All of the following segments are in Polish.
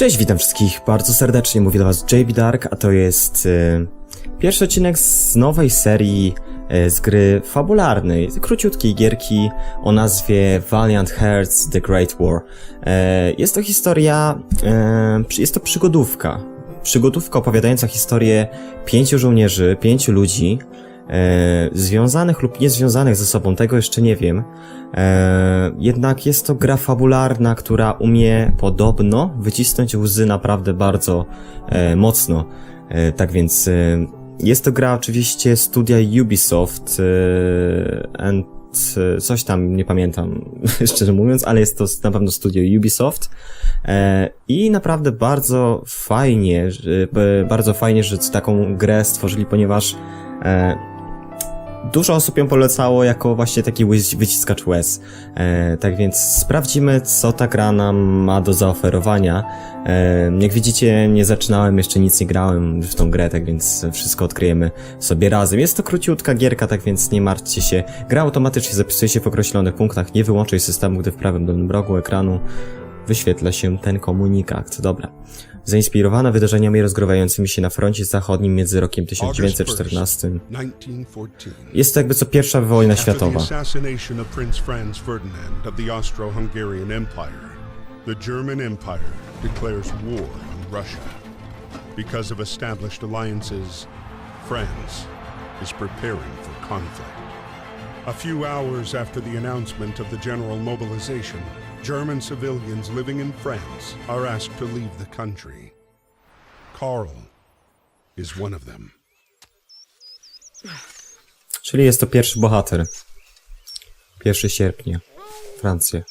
Cześć, witam wszystkich bardzo serdecznie, mówi do was JB Dark, a to jest e, pierwszy odcinek z nowej serii e, z gry fabularnej, króciutkiej gierki o nazwie Valiant Hearts The Great War. E, jest to historia, przy- jest to przygodówka. Przygodówka opowiadająca historię pięciu żołnierzy, pięciu ludzi, e, związanych lub niezwiązanych ze sobą, tego jeszcze nie wiem. E, jednak jest to gra fabularna, która umie podobno wycisnąć łzy naprawdę bardzo e, mocno. E, tak więc e, jest to gra oczywiście studia Ubisoft e, and e, coś tam, nie pamiętam szczerze mówiąc, ale jest to na pewno studio Ubisoft e, i naprawdę bardzo fajnie, e, bardzo fajnie, że taką grę stworzyli, ponieważ Dużo osób ją polecało jako właśnie taki wyciskacz łez. E, tak więc sprawdzimy, co ta gra nam ma do zaoferowania. E, jak widzicie, nie zaczynałem, jeszcze nic nie grałem w tą grę, tak więc wszystko odkryjemy sobie razem. Jest to króciutka gierka, tak więc nie martwcie się. Gra automatycznie zapisuje się w określonych punktach, nie wyłączaj systemu, gdy w prawym dolnym rogu ekranu wyświetla się ten komunikat. Dobra. Zainspirowana wydarzeniami rozgrywającymi się na froncie zachodnim między rokiem 1914 1914. jest to jakby co pierwsza wojna światowa. the German Empire declares war on Russia. Because of established alliances, France is preparing for conflict. A few hours after the announcement of the general mobilization, German civilians living in France are asked to leave the country. Karl is one of them. Czyli jest to pierwszy bohater. 1 sierpnia. Francja.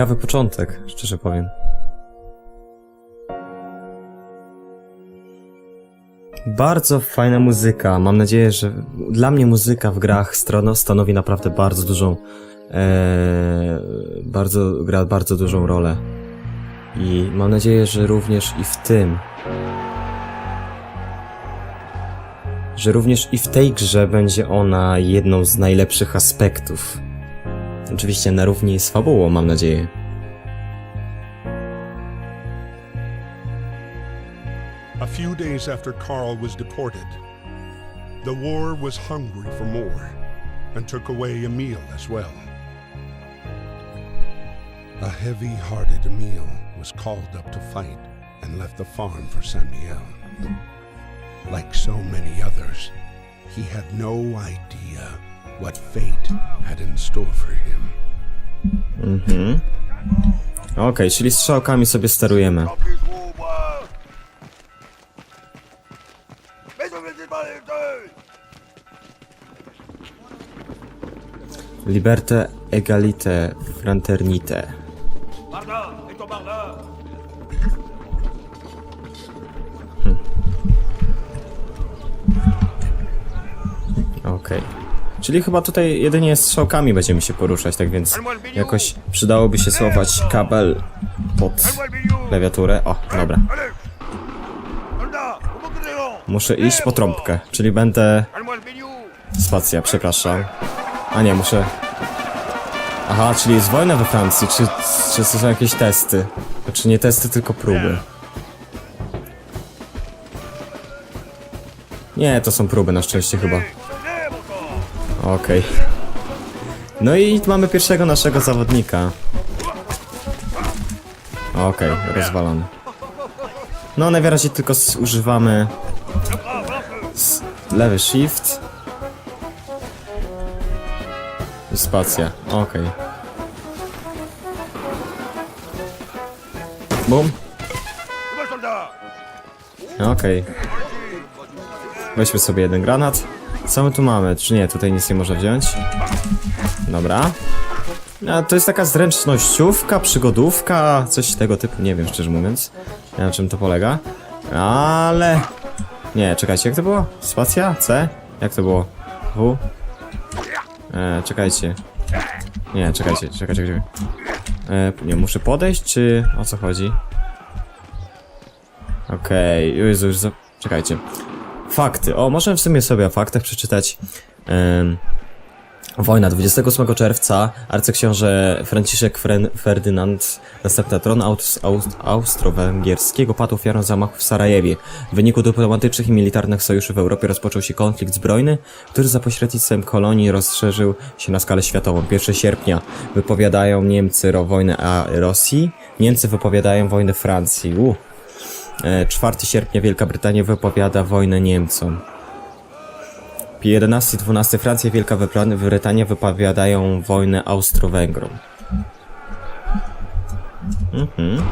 Ciekawy początek, szczerze powiem. Bardzo fajna muzyka. Mam nadzieję, że dla mnie muzyka w grach stanowi naprawdę bardzo dużą, e, bardzo, gra bardzo dużą rolę. I mam nadzieję, że również i w tym, że również i w tej grze będzie ona jedną z najlepszych aspektów. Oczywiście na równi z fabułą, mam nadzieję. A few days after Carl was deported, the war was hungry for more and took away Emil as well. A heavy hearted Emil was called up to fight and left the farm for Samuel. Like so many others, he had no idea what fate had in store for him. Mhm. Okej, czyli strzałkami sobie sterujemy. Liberté, égalité, fraternité. Okej. Czyli chyba tutaj jedynie strzałkami będziemy się poruszać, tak więc jakoś przydałoby się schować kabel pod klawiaturę. O, dobra. Muszę iść po trąbkę, czyli będę... Spacja, przepraszam. A nie, muszę... Aha, czyli jest wojna we Francji, czy, czy są jakieś testy? Znaczy nie testy, tylko próby. Nie, to są próby na szczęście chyba. Okej. No i mamy pierwszego naszego zawodnika. Okej, rozwalony. No najwyraźniej tylko s- używamy lewy shift. I Spacja, okej. Bum. Okej. Weźmy sobie jeden granat. Co my tu mamy? Czy nie? Tutaj nic nie można wziąć. Dobra. A, to jest taka zręcznościówka, przygodówka, coś tego typu, nie wiem szczerze mówiąc. Nie wiem czym to polega. Ale... Nie, czekajcie, jak to było? Spacja? C? Jak to było? W? E, czekajcie. Nie, czekajcie, czekajcie, czekajcie. E, nie, muszę podejść, czy o co chodzi? Okej, okay. Już za... Czekajcie. Fakty. O, możemy w sumie sobie o faktach przeczytać. Em, Wojna 28 czerwca arcyksiąże Franciszek Fren Ferdynand, następca tronu Aust Aust austro-węgierskiego, padł ofiarą zamachu w Sarajewie. W wyniku dyplomatycznych i militarnych sojuszy w Europie rozpoczął się konflikt zbrojny, który za pośrednictwem kolonii rozszerzył się na skalę światową. 1 sierpnia wypowiadają Niemcy wojnę a Rosji, Niemcy wypowiadają wojnę Francji. Uh. E, 4 sierpnia Wielka Brytania wypowiada wojnę Niemcom. 11 i 12 Francja i Wielka Brytania wypowiadają wojnę Austro-Węgrom. Mhm.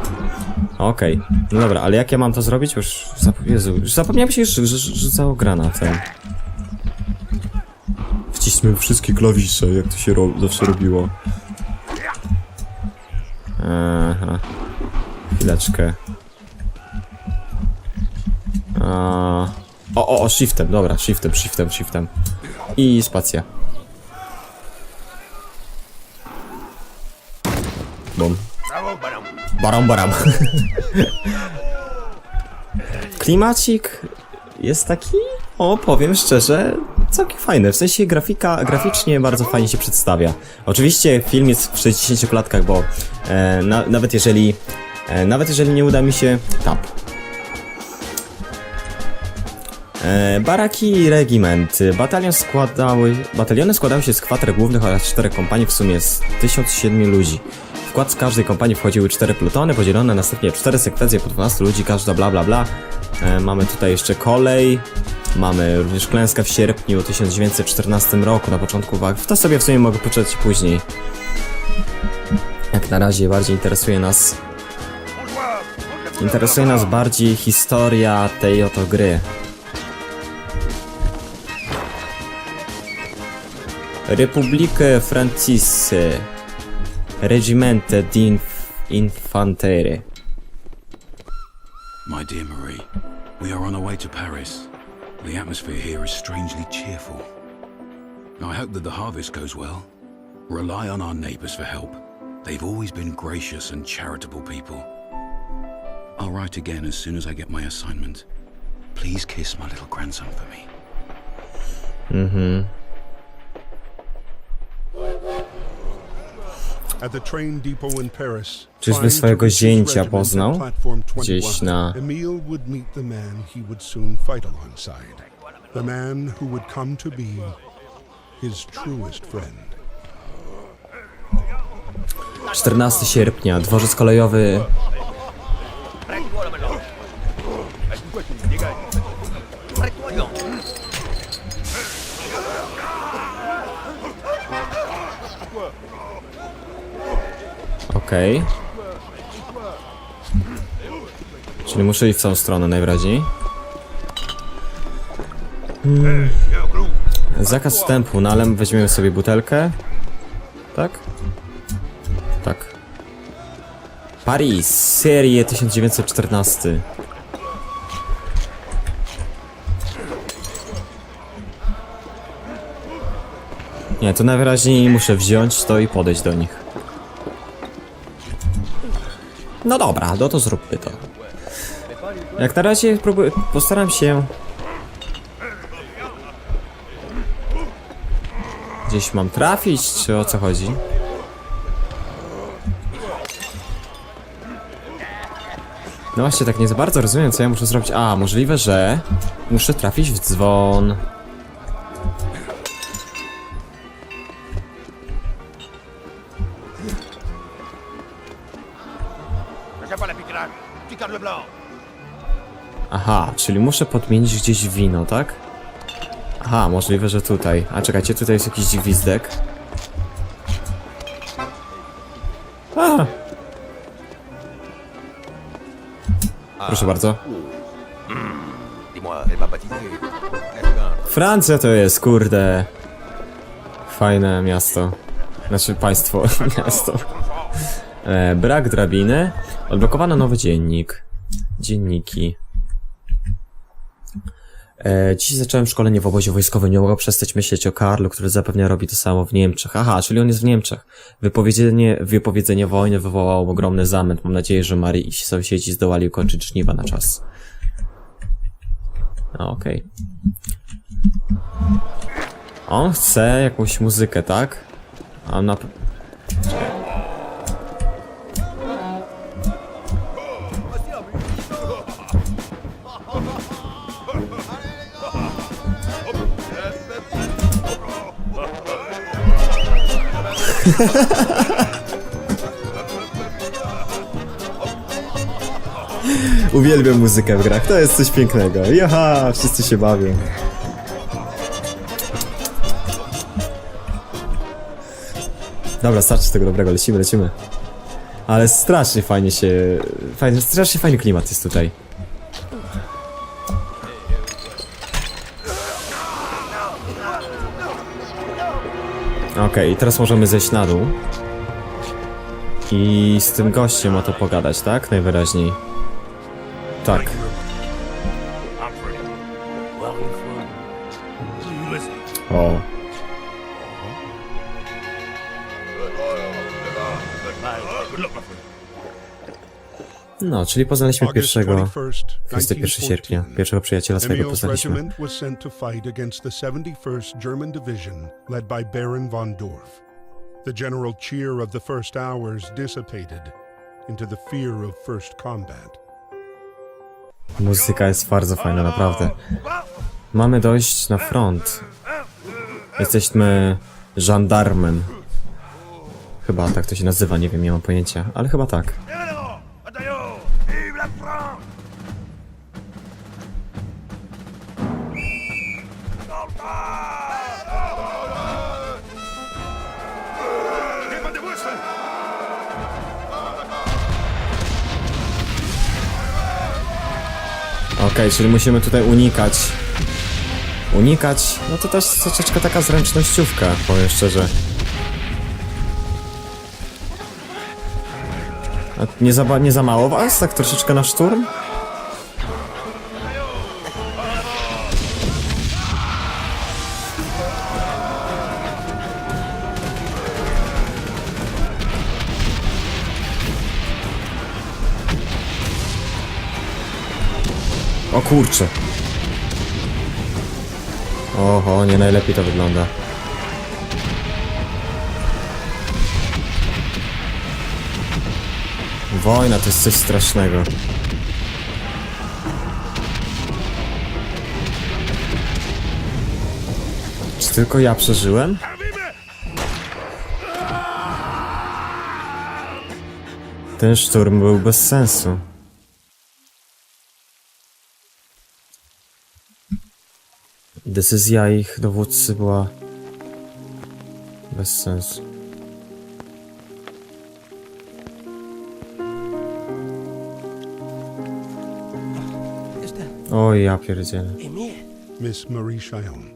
Okej. No dobra, ale jak ja mam to zrobić? Już, zap- Jezu, już zapomniałem się, że, że, że rzucał granatem. Wciśnijmy wszystkie klawisze, jak to się ro- zawsze robiło. Aha. Chwileczkę. O, o, o, shiftem, dobra, shiftem, shiftem, shiftem. I spacja. Bum. Baram, baram. Klimacik jest taki, o, powiem szczerze, całkiem fajny. W sensie grafika, graficznie bardzo fajnie się przedstawia. Oczywiście film jest w 60 klatkach, bo e, na, nawet jeżeli, e, nawet jeżeli nie uda mi się, tap, baraki i regiment. Batalion składały, bataliony składały się z kwater głównych oraz czterech kompanii, w sumie z 1007 ludzi. W skład z każdej kompanii wchodziły cztery plutony, podzielone następnie w cztery sekwencje po 12 ludzi, każda bla bla bla. E, mamy tutaj jeszcze kolej, mamy również klęska w sierpniu 1914 roku, na początku walk. To sobie w sumie mogę poczytać później. Jak na razie bardziej interesuje nas... Interesuje nas bardziej historia tej oto gry. Repubblica Francese Regimente d'Inf Infanterie My dear Marie, we are on our way to Paris. The atmosphere here is strangely cheerful. I hope that the harvest goes well. Rely on our neighbors for help. They've always been gracious and charitable people. I'll write again as soon as I get my assignment. Please kiss my little grandson for me. At Czyżby swojego zięcia poznał? Gdzieś 21, na- Emile would meet the man he would soon fight alongside. The man who would come to be his truest friend. 14 sierpnia, dworzec kolejowy Okej Czyli muszę iść w tą stronę najwyraźniej Hmm. Zakaz wstępu, no ale weźmiemy sobie butelkę Tak? Tak. Paris, serię 1914. Nie, to najwyraźniej muszę wziąć to i podejść do nich. No dobra, no to zróbmy to. Jak na razie próbuję, postaram się... Gdzieś mam trafić, czy o co chodzi? No właśnie, tak nie za bardzo rozumiem, co ja muszę zrobić. A, możliwe, że muszę trafić w dzwon. Aha, czyli muszę podmienić gdzieś wino, tak? Aha, możliwe, że tutaj. A czekajcie, tutaj jest jakiś gwizdek. A! Proszę bardzo. Qu'un Francja to jest, kurde. Fajne miasto. Znaczy państwo, miasto. E, brak drabiny. Odblokowano nowy dziennik. Dzienniki. E, dziś zacząłem szkolenie w obozie wojskowym. Nie mogę przestać myśleć o Karlu, który zapewne robi to samo w Niemczech. Aha, czyli on jest w Niemczech. Wypowiedzenie, wypowiedzenie wojny wywołało ogromny zamęt. Mam nadzieję, że Mari i sąsiedzi zdołali ukończyć żniwa na czas. Okej. On chce jakąś muzykę, tak? A na... Uwielbiam muzykę w grach, to jest coś pięknego. Jaha, wszyscy się bawią. Dobra, starczy tego dobrego, lecimy, lecimy. Ale strasznie fajnie się... Fajnie, strasznie fajny klimat jest tutaj. Okej, teraz możemy zejść na dół. I z tym gościem o to pogadać, tak? Najwyraźniej. Tak. O. No, czyli poznaliśmy pierwszego... 21st, 21 sierpnia. 1914. Pierwszego przyjaciela swojego poznaliśmy. regiment was sent to fight against the 71st German Division led by Baron von Dorf. The general cheer of the first hours dissipated into the fear of first combat. Muzyka jest bardzo fajna, naprawdę. Mamy dojść na front. Jesteśmy żandarmem. Chyba tak to się nazywa, nie wiem, nie mam pojęcia, ale chyba tak. Okej, czyli musimy tutaj unikać. Unikać, no to też troszeczkę taka zręcznościówka, powiem szczerze. A nie za, nie za mało was? Tak troszeczkę na szturm? Kurczę. Oho, nie najlepiej to wygląda. Wojna to jest coś strasznego. Czy tylko ja przeżyłem? Ten szturm był bez sensu. Decyzja ich dowódcy była bez sensu. O ja pierdzielę. Miss Marie Chillon.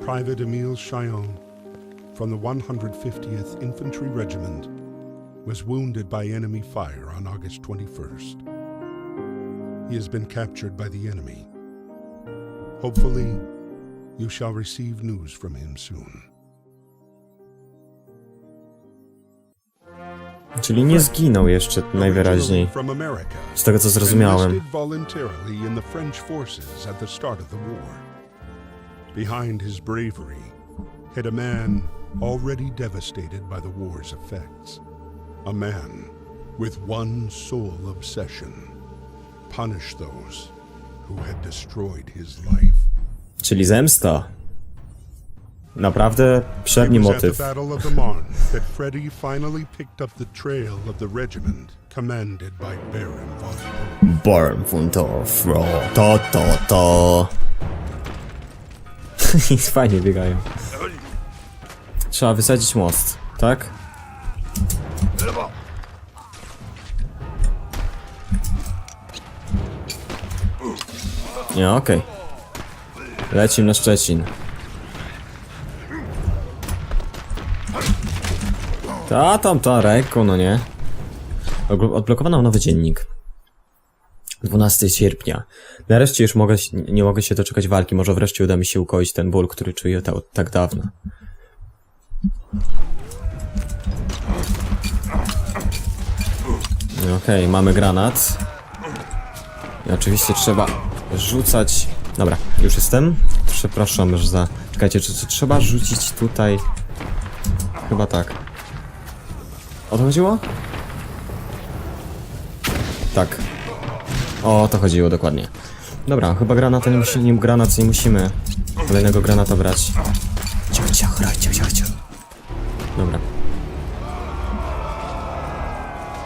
Private Emile Chillon from the 150th Infantry Regiment was wounded by enemy fire on August 21st. He has been captured by the enemy. Hopefully, you shall receive news from him soon. Czyli nie zginął jeszcze najwyraźniej. From America. Z tego co zrozumiałem. Enlisted voluntarily in the French forces at the start of the war. Behind his bravery hid a man already devastated by the war's effects. A man with one sole obsession punish those Czyli zemsta. Naprawdę przedni motyw. Baron von Fundorf, to, to, to. Fajnie biegają. Trzeba wysadzić most, tak? Nie, okej. Lecim na Szczecin. Ta tam, ta ręką, no nie. Odblokowano nowy dziennik. 12 sierpnia. Nareszcie już mogę, nie mogę się doczekać walki. Może wreszcie uda mi się ukoić ten ból, który czuję ta, tak dawno. Okej, mamy granat. I oczywiście trzeba rzucać... Dobra, już jestem. Przepraszam już za... Czekajcie, czy, czy trzeba rzucić tutaj... Chyba tak. O to chodziło? Tak. O, to chodziło dokładnie. Dobra, chyba granata nie musimy, granat nie musimy kolejnego granata brać. Cicho, cicho, cicho, cicho, cicho. Dobra.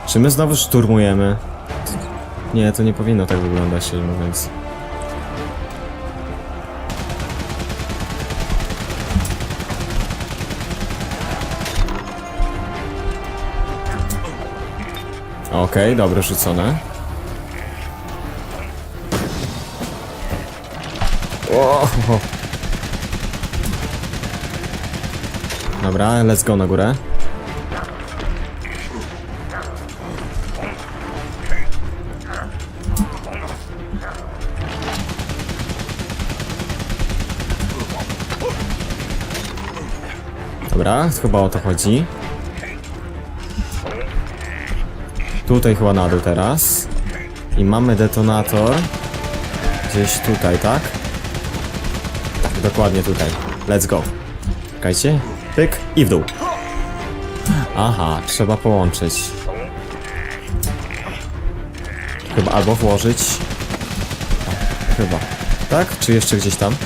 Czy my znowu szturmujemy? Nie, to nie powinno tak wyglądać, szczerze mówiąc. Okej, dobre rzucone. O! Dobra, let's go na górę. Dobra, chyba o to chodzi. Tutaj chyba na dół teraz. I mamy detonator. Gdzieś tutaj, tak? Tak, dokładnie tutaj. Let's go. Czekajcie. Pyk i w dół. Aha, trzeba połączyć. Chyba albo włożyć. O, chyba. Tak? Czy jeszcze gdzieś tam?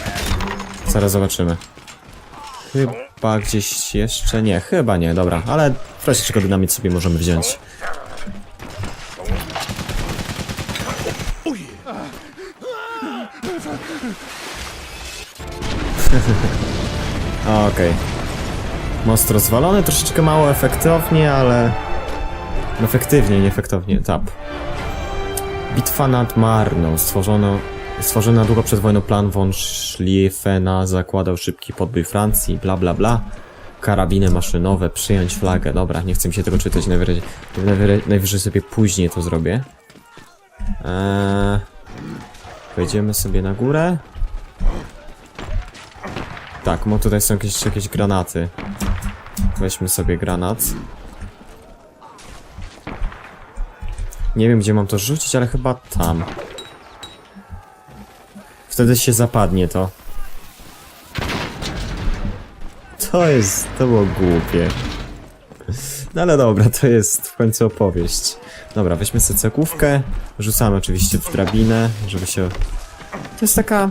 Zaraz zobaczymy. Chyba gdzieś jeszcze nie, chyba nie, dobra, ale w czego dynamit sobie możemy wziąć. Okej. Most rozwalony, troszeczkę mało efektownie, ale... Efektywnie, nie efektownie, tap. Bitwa nad Marną. Stworzono, stworzony na długo przed wojną plan von Schlieffena zakładał szybki podbój Francji, bla bla bla. Karabiny maszynowe, przyjąć flagę. Dobra, nie chcę mi się tego czytać, najwyżej sobie później to zrobię. Eee, wejdziemy sobie na górę. Tak, bo tutaj są jakieś, jakieś granaty. Weźmy sobie granat. Nie wiem, gdzie mam to rzucić, ale chyba tam. Wtedy się zapadnie to. To jest... to było głupie. No ale dobra, to jest w końcu opowieść. Dobra, weźmy sobie cekówkę. Rzucamy oczywiście w drabinę, żeby się... To jest taka...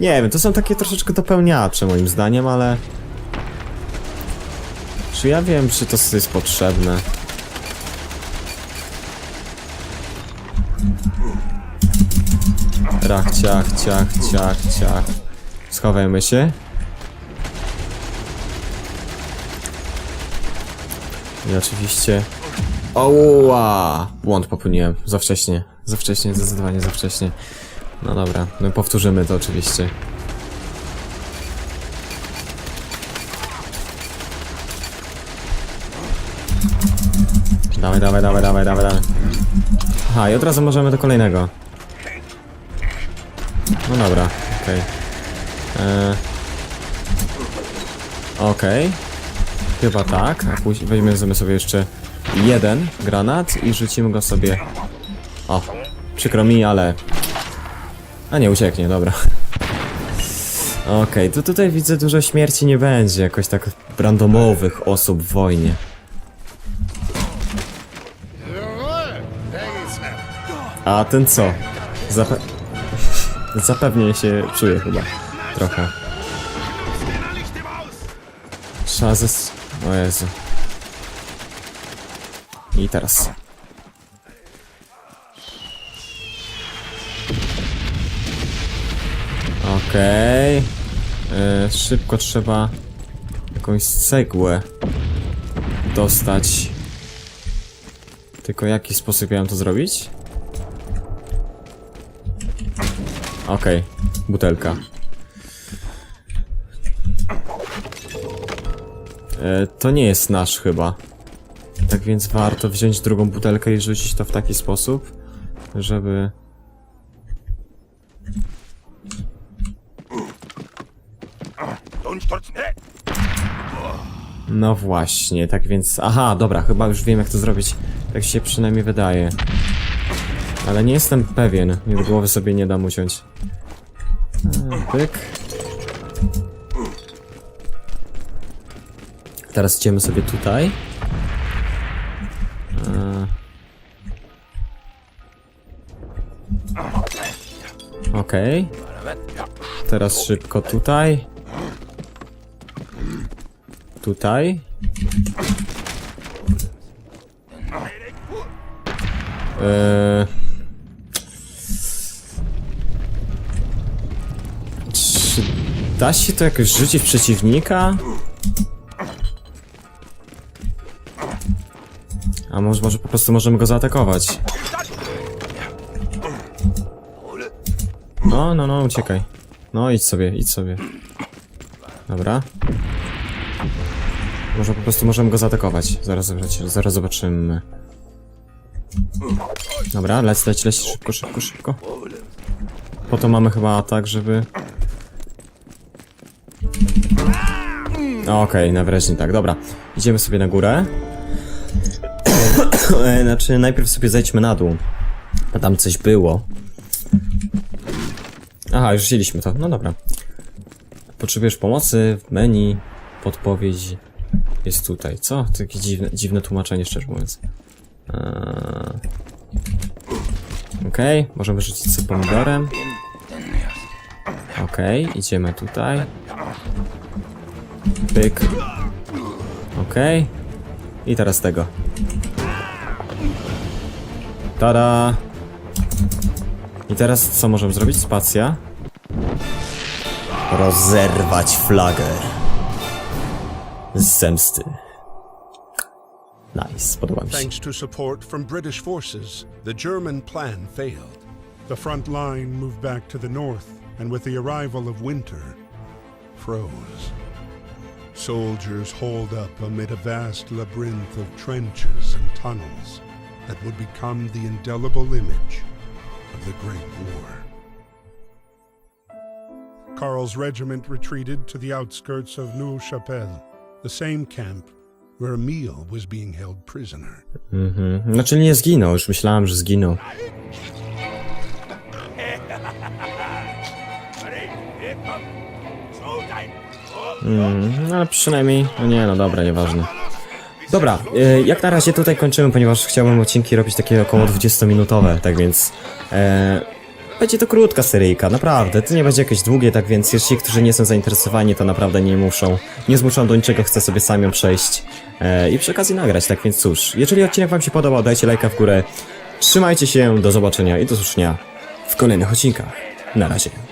Nie wiem, to są takie troszeczkę dopełniacze moim zdaniem, ale... Czy ja wiem, czy to jest potrzebne? Rach, ciach, ciach, ciach, ciach. Schowajmy się. I oczywiście... Oła! Błąd popełniłem. Za wcześnie. Za wcześnie, zdecydowanie za wcześnie. No dobra, no powtórzymy to oczywiście. Dawaj, dawaj, dawaj, dawaj, dawaj, dawaj. Aha, i od razu możemy do kolejnego. No dobra, okej. Eee. Okej. Chyba tak, a później weźmiemy sobie jeszcze jeden granat i rzucimy go sobie... O, przykro mi, ale... A nie, ucieknie, dobra. Okej, to tutaj widzę dużo śmierci nie będzie, jakoś tak randomowych osób w wojnie. A ten co? Zape... Zapewnie się czuje chyba. Trochę. Trzeba zes... O Jezu. I teraz. Okej. E, Szybko trzeba jakąś cegłę dostać. Tylko jaki sposób mam to zrobić? Okej, butelka. E, to nie jest nasz chyba. Tak więc warto wziąć drugą butelkę i rzucić to w taki sposób, żeby No właśnie, tak więc... Aha, dobra, chyba już wiem jak to zrobić. Tak się przynajmniej wydaje. Ale nie jestem pewien. Nie do głowy sobie nie dam uciąć. E, Pyk. Teraz idziemy sobie tutaj. E. Okej. Teraz szybko tutaj. Tutaj. Eee... Czy da się to jakoś rzucić przeciwnika? A może, może po prostu możemy go zaatakować? No, no, no, uciekaj. No, idź sobie, idź sobie. Dobra. Może po prostu możemy go zaatakować. Zaraz, zaraz zobaczymy. Dobra, leć, leć, leć, szybko, szybko, szybko. Po to mamy chyba atak, żeby... Okej, najwyraźniej tak, dobra. Idziemy sobie na górę. E, znaczy, najpierw sobie zejdźmy na dół. A tam coś było. Aha, już wzięliśmy to. No dobra. Potrzebujesz pomocy w menu, podpowiedź jest tutaj. Co? To jakieś dziwne, dziwne tłumaczenie, szczerze mówiąc. Eee... Okej, możemy rzucić sobie pomidorem. Okej, idziemy tutaj. Pyk. Okej. I teraz tego. Tada! I teraz co możemy zrobić? Spacja. Rozerwać flagę. Zemsty. Nice, podoba mi się. Thanks to support from British forces, the German plan failed. The front line moved back to the north, and with the arrival of winter, froze. Soldiers holed up amid a vast labyrinth of trenches and tunnels that would become the indelible image of the Great War. Karl's regiment retreated to the outskirts of Neuve Chapelle, the same camp where Emile was being held prisoner. Mhm. Znaczy nie zginął, już myślałem, że zginął. No ale przynajmniej, no nie, no dobra, nieważne. Dobra, e, jak na razie tutaj kończymy, ponieważ chciałbym odcinki robić takie około 20-minutowe, tak więc e, będzie to krótka seryjka, naprawdę, to nie będzie jakieś długie, tak więc jeśli którzy nie są zainteresowani, to naprawdę nie muszą, nie zmuszą do niczego, chcę sobie sam ją przejść e, i przy okazji nagrać, tak więc cóż, jeżeli odcinek wam się podobał, dajcie lajka w górę, trzymajcie się, do zobaczenia i do usłyszenia w kolejnych odcinkach, na razie.